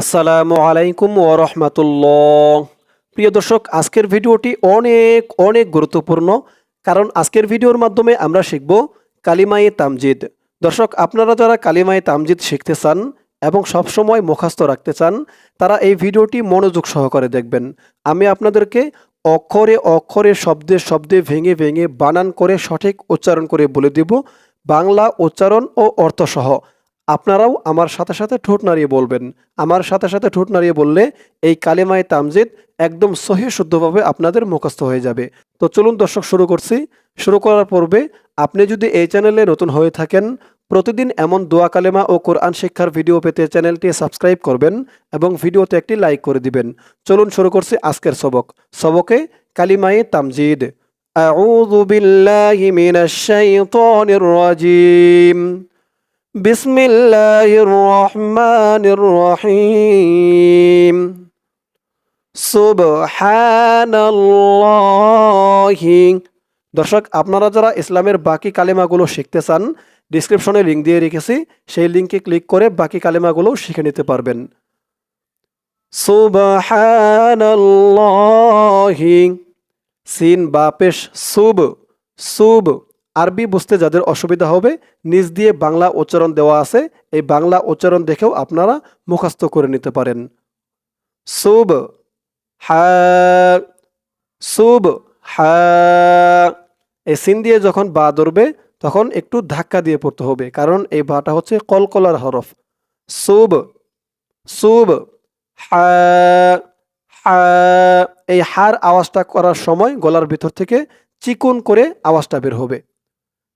আসসালামু আলাইকুম ও রহমতুল্লাহ। প্রিয় দর্শক, আজকের ভিডিওটি অনেক অনেক গুরুত্বপূর্ণ, কারণ আজকের ভিডিওর মাধ্যমে আমরা শিখব কালিমায়ে তামজিদ। দর্শক, আপনারা যারা কালিমায়ে তামজিদ শিখতে চান এবং সবসময় মুখাস্ত রাখতে চান, তারা এই ভিডিওটি মনোযোগ সহকারে দেখবেন। আমি আপনাদেরকে অক্ষরে অক্ষরে, শব্দে শব্দে, ভেঙে ভেঙে, বানান করে সঠিক উচ্চারণ করে বলে দিব। বাংলা উচ্চারণ ও অর্থসহ। আপনারাও আমার সাথে সাথে ঠোঁট নাড়িয়ে বলবেন আমার সাথে সাথে ঠোঁট নাড়িয়ে বললে এই কালেমায় তামজিদ একদম সহি শুদ্ধভাবে আপনাদের মুখস্থ হয়ে যাবে তো চলুন দর্শক শুরু করছি শুরু করার পূর্বে আপনি যদি এই চ্যানেলে নতুন হয়ে থাকেন প্রতিদিন এমন দোয়া কালেমা ও কোরআন শিক্ষার ভিডিও পেতে চ্যানেলটি সাবস্ক্রাইব করবেন এবং ভিডিওতে একটি লাইক করে দিবেন চলুন শুরু করছি আজকের সবক সবকে কালিমায়ে তামজিদ أعوذ بالله من الشيطان الرجيم بسم الله الرحمن الرحيم سبحان الله দর্শক আপনারা যারা ইসলামের বাকি কালেমাগুলো শিখতে চান ডিসক্রিপশনে লিঙ্ক দিয়ে রেখেছি সেই লিঙ্কে ক্লিক করে বাকি কালেমাগুলো শিখে নিতে পারবেন সুবহানাল্লাহি সিন বা পেশ সুব সুব আরবি বুঝতে যাদের অসুবিধা হবে, নিজ দিয়ে বাংলা উচ্চারণ দেওয়া আছে। এই বাংলা উচ্চারণ দেখেও আপনারা মুখস্থ করে নিতে পারেন। সুব, হা, সুব এই সিন দিয়ে যখন বা ধরবে, তখন একটু ধাক্কা দিয়ে পড়তে হবে, কারণ এই বাটা হচ্ছে কলকলার হরফ। সুব সুব এই হার আওয়াজটা করার সময় গলার ভিতর থেকে চিকুন করে আওয়াজটা বের হবে।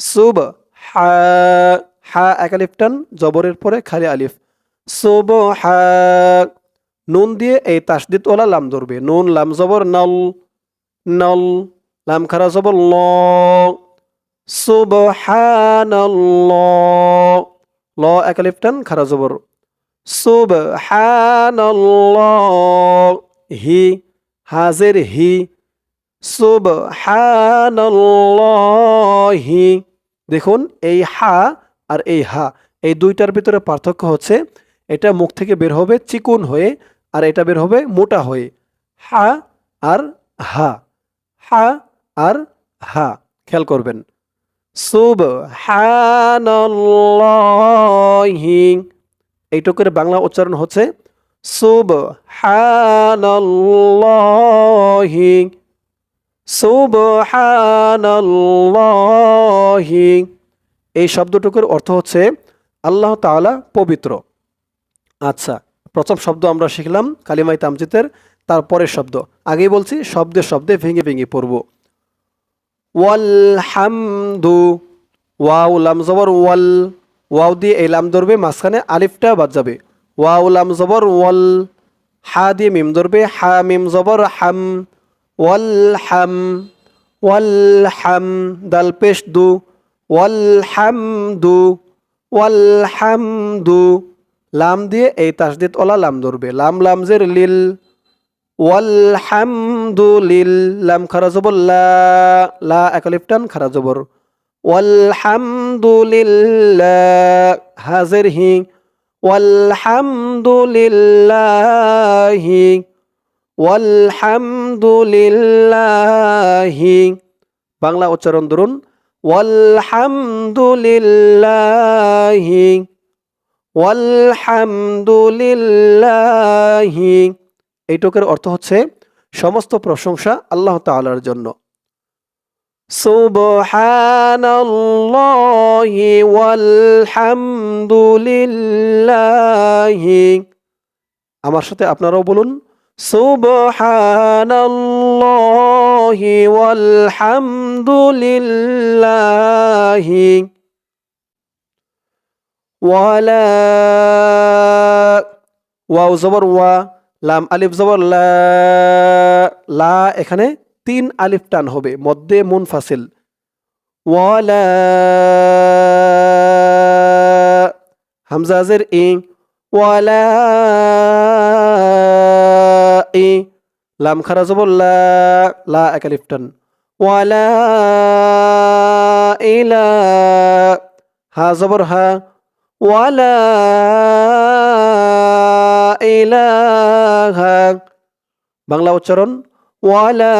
সুব, হা হা এক আলিফ টান, জবরের পরে খালি আলিফ। সুব, হা, নুন দিয়ে এই তাসদিদ ওলা লাম ধরবে। নুন, লাম জবর, নল নল, লাম খারা জবর, ল। সুব ল। এক আলিফ টান, খারা জবর। সুব হি, হাজের হি সুবহানাল্লাহি। দেখুন, এই হা আর এই হা, এই দুইটার ভিতরে পার্থক্য হচ্ছে, এটা মুখ থেকে বের হবে চিকুন হয়ে আর এটা বের হবে মোটা হয়ে। হা আর হা হা আর হা, খেয়াল করবেন। সুবহানাল্লাহি। এইটুকুর বাংলা উচ্চারণ হচ্ছে, সুবহানাল্লাহি। সুবহানাল্লাহি। এই শব্দটুকুর অর্থ হচ্ছে আল্লাহ তাআলা পবিত্র। আচ্ছা প্রথম শব্দ আমরা শিখলাম কালিমাই তামজিতের তারপরের শব্দ। আগেই বলছি, শব্দে শব্দে ভেঙে ভেঙে পড়ব। ওয়াল হামদু ওয়াও, লাম, জবর, ওয়াল। ওয়াও দিয়ে এই লাম ধরবে, মাঝখানে আলিফটা বাদ যাবে। ওয়াও, লাম, জবর, ওয়াল। হা দিয়ে মিম ধরবে, হা, মিম, জবর, হাম। ওয়াল হাম ওয়াল হাম দাল পেশ দু ওয়াল হামদু ওয়াল হামদু লাম দিয়ে এই তাসদিদ ওলা লাম ধরবে। লাম লাম জের লিল ওয়াল হামদু লিল। লাম খারা জবর, লা লা একালিফ টান খারা জবর। ওয়াল হামদু লিল্লাহ হাজের হি। ওয়াল হামদু লিল্লাহি ওয়াল হামদু লিল্লাহি বাংলা উচ্চারণ ধরুন ওয়াল হামদু লিল্লাহি ওয়াল হামদু লিল্লাহি এইটুকের অর্থ হচ্ছে সমস্ত প্রশংসা আল্লাহ তাআলার জন্য। সুবহানাল্লাহি ওয়ালহামদুলিল্লাহি। আমার সাথে আপনারাও বলুন সুবহানাল্লাহি ওয়ালহামদুলিল্লাহি ওয়ালা ওয়াও জবর ওয়া, লাম আলিফ জবর লা লা এখানে তিন আলিফ টান হবে, মধ্যে মুনফাসিল। ওয়ালা হামজাজের ইং, ওয়ালা লাম খারা জবর লা ওয়ালা হা জবর হা। ওয়ালা বাংলা উচ্চারণ ওয়ালা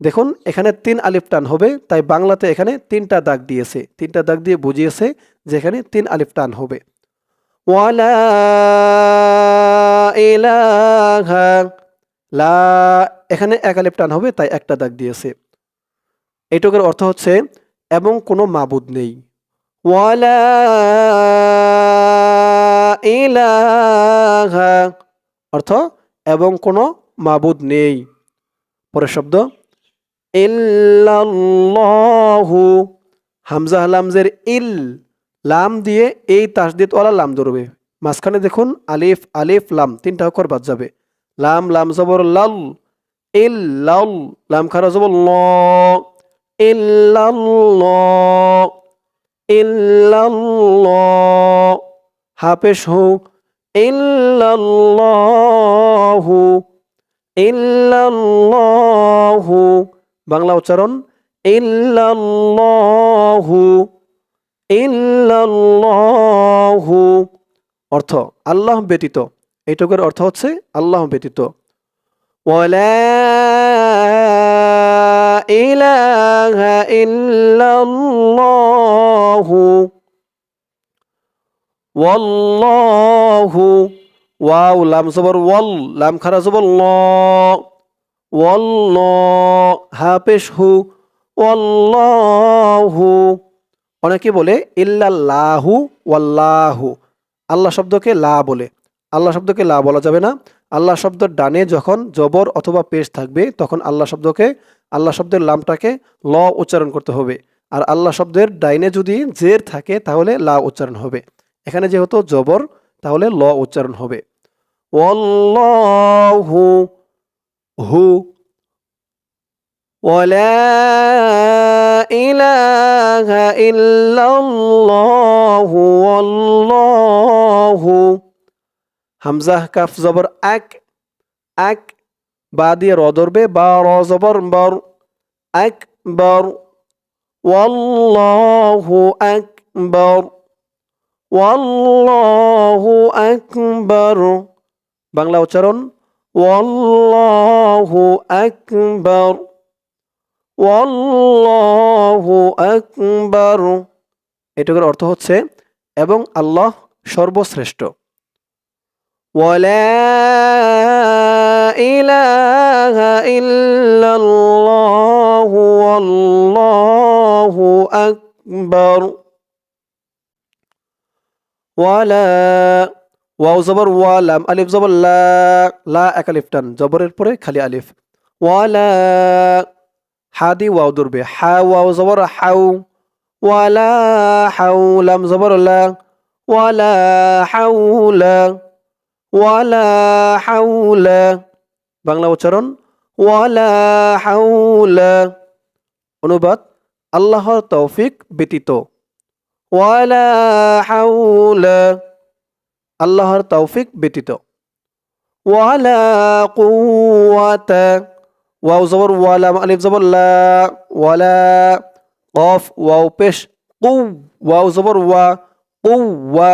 দেখুন, এখানে তিন আলিফ টান হবে, তাই বাংলাতে এখানে তিনটা দাগ দিয়েছে। তিনটা দাগ দিয়ে বুঝিয়েছে যে এখানে তিন আলিফ টান হবে। ওয়ালা ইলাহা লা। এখানে এক আলিফ টান হবে, তাই একটা দাগ দিয়েছে। এইটুকুর অর্থ হচ্ছে, এবং কোনো মাবুদ নেই। ওয়ালা অর্থ, এবং কোনো মাবুদ নেই। পরের শব্দ, ইল্লাল্লাহু। হামজা লামজের ইল লাম দিয়ে এই তাসদিদ ওয়ালা লাম ধরবে। মাঝখানে দেখুন আলিফ আলিফ, লাম তিনটা অক্ষর বাদ যাবে। লাম লাম, জবর, লাল এল লাল, লাম খারা জবর, ল হাফেশ হু ইল্লাল্লাহু ইল্লাল্লাহু বাংলা উচ্চারণ ইল্লাল্লাহু ইল্লাল্লাহু। অর্থ আল্লাহ ব্যতীত। এইটুকুর অর্থ হচ্ছে আল্লাহ ব্যতীত। ওয়ালা ইলাহা ইল্লাল্লাহু। ওয়াল্লাহু। ওয়াও, লাম জবর ওয়াল, লাম খারা জবর ল। ওয়াল্ল হাফেশ হু। ওয়াল্লাহু। অনেকে বলে, ইল্লাল্লাহু ওয়াল্লাহু। আল্লাহ শব্দকে লা বলে। আল্লাহ শব্দকে লা বলা যাবে না। আল্লাহ শব্দের ডানে যখন জবর অথবা পেশ থাকবে, তখন আল্লাহ শব্দকে, আল্লাহ শব্দের লামটাকে ল উচ্চারণ করতে হবে। আর আল্লাহ শব্দের ডাইনে যদি জের থাকে, তাহলে লা উচ্চারণ হবে। এখানে যেহেতু জবর, তাহলে ল উচ্চারণ হবে। ওয়াল্লাহু হু ولا إله إلا الله والله হামজাহ কাফ জবর এক এক বা দিয়ে র ধরবে বা র জবর বর আকবর ওয়াল্লাহু আকবর ওয়াল্লাহু আকবর বাংলা উচ্চারণ ওয়াল্লাহু আকবর আকবার। এটুকুর অর্থ হচ্ছে, এবং আল্লাহ সর্বশ্রেষ্ঠ। ওয়ালা ওয়ালা, ওয়াও জবর আলিফ জবর লা লা এক আলিফ টান, জবরের পরে খালি আলিফ। ওয়ালা হাদি ওয়াও ধরবে হা ওয়াও জবর হাউ ওয়ালা হাউলাম জবর লা ওয়ালা হাউলা ওয়ালা হাউলা বাংলা উচ্চারণ ওয়ালা হাউলা অনুবাদ আল্লাহর তৌফিক ব্যতীত ওয়ালা হাউলা আল্লাহর তৌফিক ব্যতীত ওয়ালা কুওয়াতা ওয়াও জবর ওয়ালা আলিফ জবর লা ওয়ালা কফ ওয়াও পেশ কু ওয়াও জবর ওয়া কু ওয়া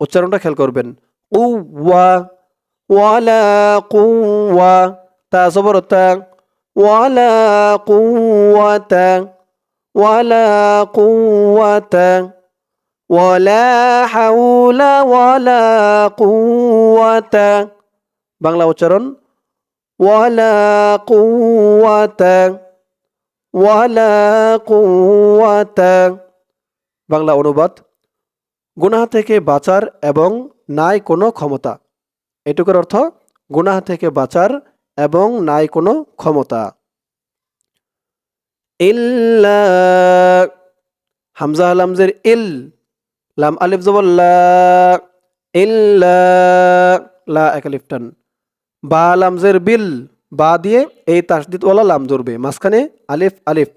উচ্চারণটা খেয়াল করবেন কু ওয়া ওয়ালা কুওয়া তা জবর তা ওয়ালা কুওয়াতা ওয়ালা কুওয়াতা ওয়ালা হাউলা ওয়ালা কুওয়াতা বাংলা উচ্চারণ ওয়ালা কুওয়াতা ওয়ালা কুওয়াতা বাংলা অনুবাদ, গুনাহ থেকে বাঁচার এবং নাই কোনো ক্ষমতা। এটুকুর অর্থ, গুনাহ থেকে বাঁচার এবং নাই কোনো ক্ষমতা। ইল্লা, হামজা লামজের ইল, লাম আলিফ জবর লা, ইল্লা, লা এক আলিফ টান। বা লামজের বিল বা দিয়ে এই তাসদিদ ওয়ালা লাম ধরবে। মাঝখানে আলিফ আলিফ,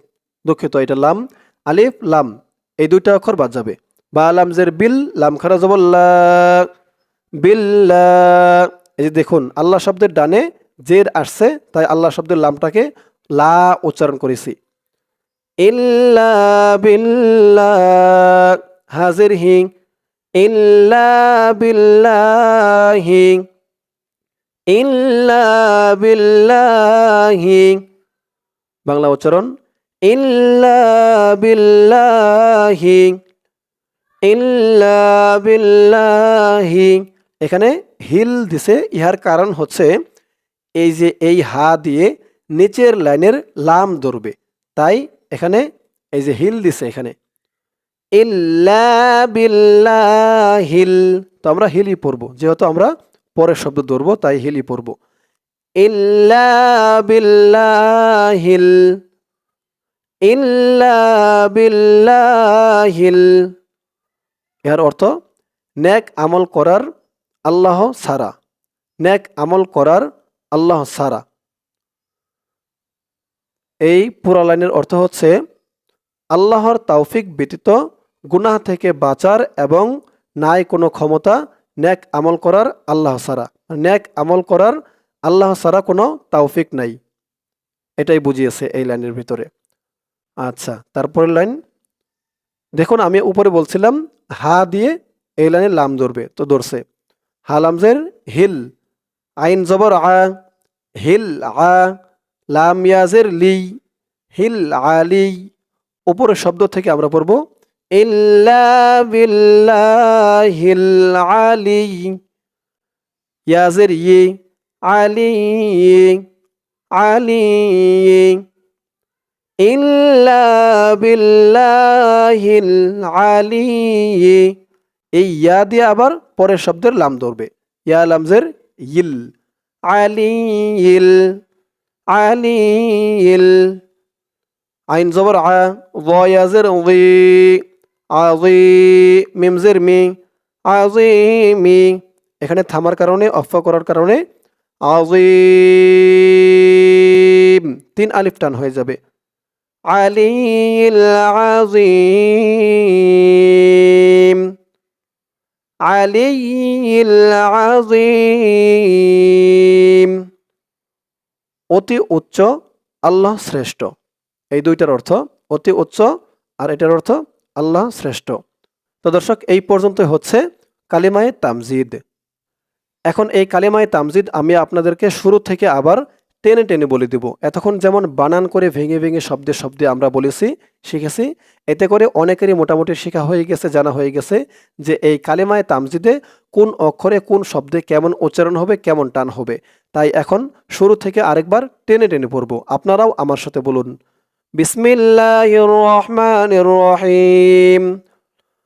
দুঃখিত, এটা লাম, আলিফ, লাম, এই দুইটা অক্ষর বাদ যাবে। বা লামজের বিল, লাম খারা জবর লা বিল্লা এই যে দেখুন, আল্লাহ শব্দের ডানে জের আসছে, তাই আল্লাহ শব্দের লামটাকে লা উচ্চারণ করেছি। ইল্লা বিল্লাহ হাজের হি, ইল্লা বিল্লাহি ইল্লা বাংলা উচ্চারণ, ইল্লা বিল্লাহি। ইল্লা এখানে হিল দিছে, ইহার কারণ হচ্ছে এই যে এই হা দিয়ে নিচের লাইনের লাম ধরবে। তাই এখানে এই যে হিল দিছে এখানে। ইল্লা বিল্লাহিল। তো আমরা হিলই পড়ব, যেহেতু আমরা পরের শব্দ ধরবো তাই হিলই পড়ব। ইল্লা বিল্লাহিল ইল্লা বিল্লাহিল। এর অর্থ ন্যাক আমল করার আল্লাহ সারা। ন্যাক আমল করার আল্লাহ সারা। এই পুরা লাইনের অর্থ হচ্ছে আল্লাহর তৌফিক ব্যতীত গুনাহ থেকে বাঁচার এবং নাই কোনো ক্ষমতা ন্যাক আমল করার আল্লাহ সারা ন্যাক আমল করার আল্লাহ সারা কোনো তাওফিক নাই। এটাই বুঝিয়েছে এই লাইনের ভিতরে। আচ্ছা তারপরের লাইন। দেখুন, আমি উপরে বলছিলাম, হা দিয়ে এই লাইনে লাম ধরবে, তো ধরছে। হা লামজের হিল, আইন জবর আ, হিল আ, লাম ইয়াজের লি, হিল আলি উপরের শব্দ থেকে আমরা পড়ব ইল্লা বিল্লাহিল আলি ইয়াজের ই আলি আলি ইল্লা বিল্লাহিল আলি এই ইয়া দিয়ে আবার পরের শব্দের লাম ধরবে। ইয়া লামজের ইল। আলিল আলিল। আইন জবর আ ওয়াজের আজি মিমজের মি আজিমি এখানে থামার কারণে, অফ করার কারণে আজিম তিন আলিফ টান হয়ে যাবে। আলিল আজিম আলিল অতি উচ্চ, আল্লাহ শ্রেষ্ঠ। এই দুইটার অর্থ, অতি উচ্চ আর এটার অর্থ আল্লাহ শ্রেষ্ঠ। তো দর্শক, এই পর্যন্ত হচ্ছে কালিমায়ে তামজিদ। এখন এই কালিমায়ে তামজিদ আমি আপনাদেরকে শুরু থেকে আবার টেনে টেনে বলে দিব। এতক্ষণ যেমন বানান করে ভেঙে ভেঙে শব্দে শব্দে আমরা বলেছি, শিখেছি, এতে করে অনেকেরই মোটামুটি শেখা হয়ে গেছে, জানা হয়ে গেছে যে এই কালেমায় তামজিদে কোন অক্ষরে কোন শব্দে কেমন উচ্চারণ হবে, কেমন টান হবে। তাই এখন শুরু থেকে আরেকবার টেনে টেনে পড়ব। আপনারাও আমার সাথে বলুন। بسم الله الرحمن الرحيم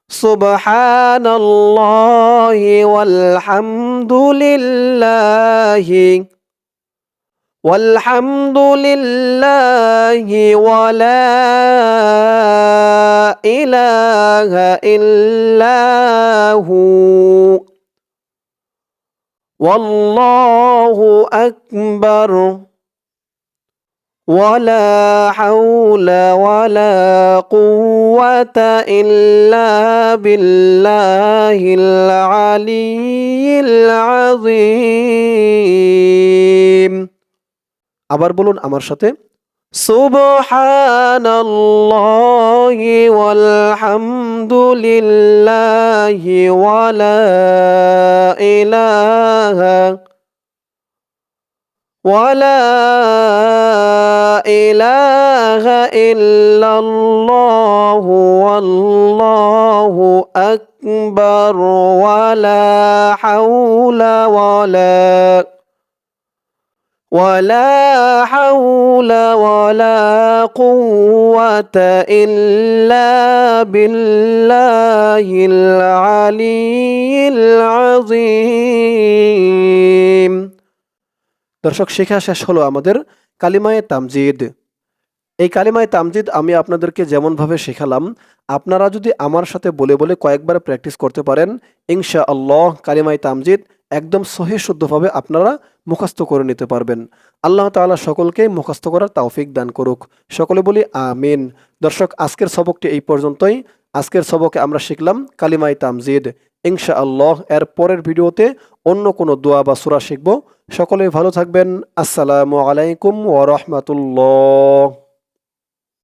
سبحان الله والحمد لله والحمد لله ولا إله إلا هو والله أكبر ولا حول ولا قوة إلا بالله العلي العظيم আবার বলুন আমার সাথে সুবহানাল্লাহি ওয়ালহামদুলিল্লাহি ওয়ালা ইলাহা ওয়ালা ইলাহা ইল্লাল্লাহু ওয়াল্লাহু আকবার ওয়ালা হাওলা ওয়ালা ولا حول ولا قوة إلا بالله العلي العظيم দর্শক শেখা শেষ হলো আমাদের কালিমায়ে তামজিদ। এই কালিমায় তামজিদ আমি আপনাদেরকে যেমনভাবে শেখালাম, আপনারা যদি আমার সাথে বলে বলে কয়েকবার প্র্যাকটিস করতে পারেন ইনশা আল্লাহ কালিমায় তামজিদ একদম সহি শুদ্ধভাবে আপনারা মুখস্থ করে নিতে পারবেন। আল্লাহ তাআলা সকলকে মুখস্থ করার তাওফিক দান করুক। সকলে বলি আমিন। দর্শক, আজকের সবকটি এই পর্যন্তই। আজকের সবকে আমরা শিখলাম কালিমাই তামজিদ। ইনশা আল্লাহ এর পরের ভিডিওতে অন্য কোনো দোয়া বা সুরা শিখব। সকলে ভালো থাকবেন। আসসালামু আলাইকুম ওয়া রাহমাতুল্লাহ।